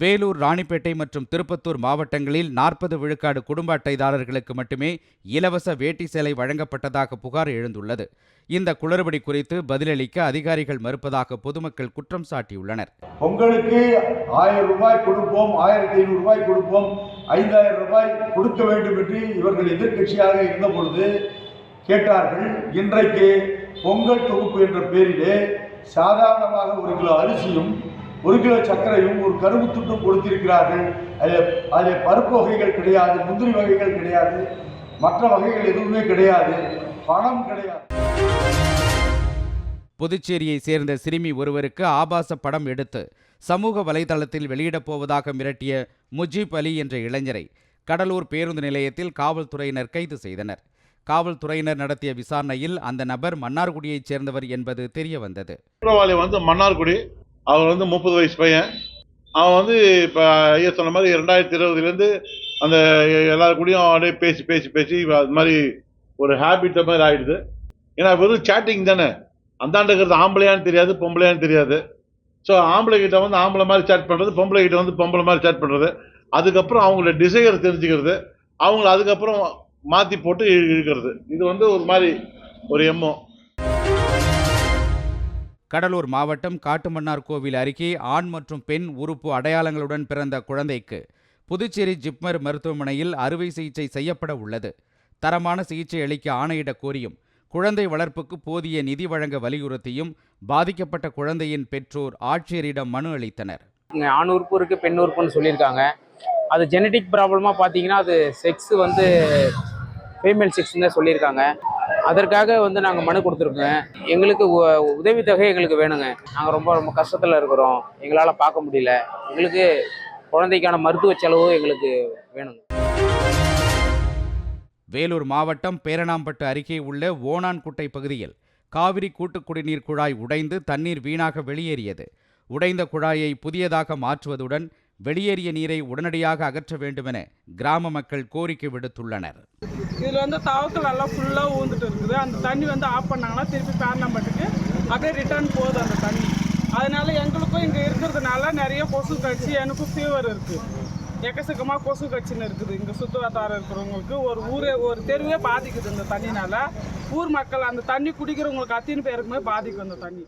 வேலூர் ராணிப்பேட்டை மற்றும் திருப்பத்தூர் மாவட்டங்களில் நாற்பது விழுக்காடு குடும்ப அட்டைதாரர்களுக்கு மட்டுமே இலவச வேட்டி சேலை வழங்கப்பட்டதாக புகார் எழுந்துள்ளது. இந்த குளறுபடி குறித்து பதிலளிக்க அதிகாரிகள் மறுப்பதாக பொதுமக்கள் குற்றம் சாட்டியுள்ளனர். பொங்கலுக்கு ஆயிரம் ரூபாய் கொடுப்போம் ஆயிரத்தி ஐநூறு ரூபாய் கொடுப்போம் ஐந்தாயிரம் ரூபாய் கொடுக்க வேண்டும் என்று இவர்கள் எதிர்க்கட்சியாக இருந்த பொழுது கேட்டார்கள். இன்றைக்கு பொங்கல் தொகுப்பு என்ற பெயரிலே சாதாரணமாக ஒரு கிலோ அரிசியும் ஒரு கிலோ சர்க்கரையும் ஒரு கரும்பு துண்டும் கொடுத்திருக்கிறார்கள். அதில் அதில் பருப்பு வகைகள் கிடையாது முந்திரி வகைகள் கிடையாது மற்ற வகைகள் எதுவுமே கிடையாது பணம் கிடையாது. புதுச்சேரியை சேர்ந்த சிறுமி ஒருவருக்கு ஆபாச படம் எடுத்து சமூக வலைதளத்தில் வெளியிடப் போவதாக மிரட்டிய முஜீப் அலி என்ற இளைஞரை கடலூர் பேருந்து நிலையத்தில் காவல்துறையினர் கைது செய்தனர். காவல்துறையினர் நடத்திய விசாரணையில் அந்த நபர் மன்னார்குடியைச் சேர்ந்தவர் என்பது தெரிய வந்தது குற்றவாளி வந்து மன்னார்குடி அவன் வந்து முப்பது வயசு பையன். அவன் வந்து இப்போ ஐயா சொன்ன மாதிரி ரெண்டாயிரத்தி இருபதுலேருந்து அந்த எல்லார் கூடயும் அப்படியே பேசி பேசி பேசி அது மாதிரி ஒரு ஹேபிட்ட மாதிரி ஆகிடுது ஏன்னா வெறும் சேட்டிங் தானே. அந்தாண்ட இருக்கிறது ஆம்பளையான்னு தெரியாது பொம்பளையான்னு தெரியாது. ஸோ ஆம்பளை கிட்ட வந்து ஆம்பளை மாதிரி சேட் பண்ணுறது பொம்பளை கிட்ட வந்து பொம்பளை மாதிரி சேட் பண்ணுறது அதுக்கப்புறம் அவங்களோட டிசைர் தெரிஞ்சுக்கிறது. அவங்கள அதுக்கப்புறம் மாற்றி போட்டு இழுக்கிறது. இது வந்து ஒரு மாதிரி ஒரு எம்மோ கடலூர் மாவட்டம் காட்டுமன்னார் கோவில் அருகே ஆண் மற்றும் பெண் உறுப்பு அடையாளங்களுடன் பிறந்த குழந்தைக்கு புதுச்சேரி ஜிப்மர் மருத்துவமனையில் அறுவை சிகிச்சை செய்யப்பட உள்ளது. தரமான சிகிச்சை அளிக்க ஆணையிட கோரியும். குழந்தை வளர்ப்புக்கு போதிய நிதி வழங்க வலியுறுத்தியும் பாதிக்கப்பட்ட குழந்தையின் பெற்றோர் ஆட்சியரிடம் மனு அளித்தனர். ஆண் உறுப்பு இருக்கு பெண் உறுப்புன்னு சொல்லியிருக்காங்க. அது ஜெனடிக் ப்ராப்ளமாக பார்த்தீங்கன்னா அது செக்ஸ் வந்து ஃபீமேல் செக்ஸ்ன்னு தான் சொல்லியிருக்காங்க. அதற்காக வந்து நாங்கள் மனு கொடுத்துருக்கோங்க. எங்களுக்கு உ- உதவித்தொகை எங்களுக்கு வேணுங்க. நாங்கள் ரொம்ப ரொம்ப கஷ்டத்தில் இருக்கிறோம். எங்களால் பார்க்க முடியல. எங்களுக்கு குழந்தைக்கான மருத்துவ செலவு எங்களுக்கு வேணுங்க. வேலூர் மாவட்டம் பேரணாம்பட்டு அருகே உள்ள ஓணான்குட்டை பகுதியில் காவிரி கூட்டு குடிநீர் குழாய் உடைந்து தண்ணீர் வீணாக வெளியேறியது. உடைந்த குழாயை புதியதாக மாற்றுவதுடன் வெளியேறிய நீரை உடனடியாக அகற்ற வேண்டுமென கிராம மக்கள் கோரிக்கை விடுத்துள்ளனர். இதில் வந்து தவக்கல் எல்லாம் ஃபுல்லாக ஊந்துட்டு இருக்குது. அந்த தண்ணி வந்து ஆஃப் பண்ணாங்கன்னா திருப்பி பேரணம்பட்டுக்கு அப்படியே ரிட்டர்ன் போகுது அந்த தண்ணி. அதனால எங்களுக்கும் இங்கே இருக்கிறதுனால நிறைய கொசு கட்சி எனக்கும் ஃபீவர் இருக்குது எக்கச்சக்கமாக கொசு கட்சின்னு இருக்குது. இங்கே சுற்று வட்டாரம் இருக்கிறவங்களுக்கு ஒரு ஊரே ஒரு தெருவே பாதிக்குது இந்த தண்ணினால. ஊர் மக்கள் அந்த தண்ணி குடிக்கிறவங்களுக்கு அத்தனை பேருக்குமே பாதிக்கும் அந்த தண்ணி.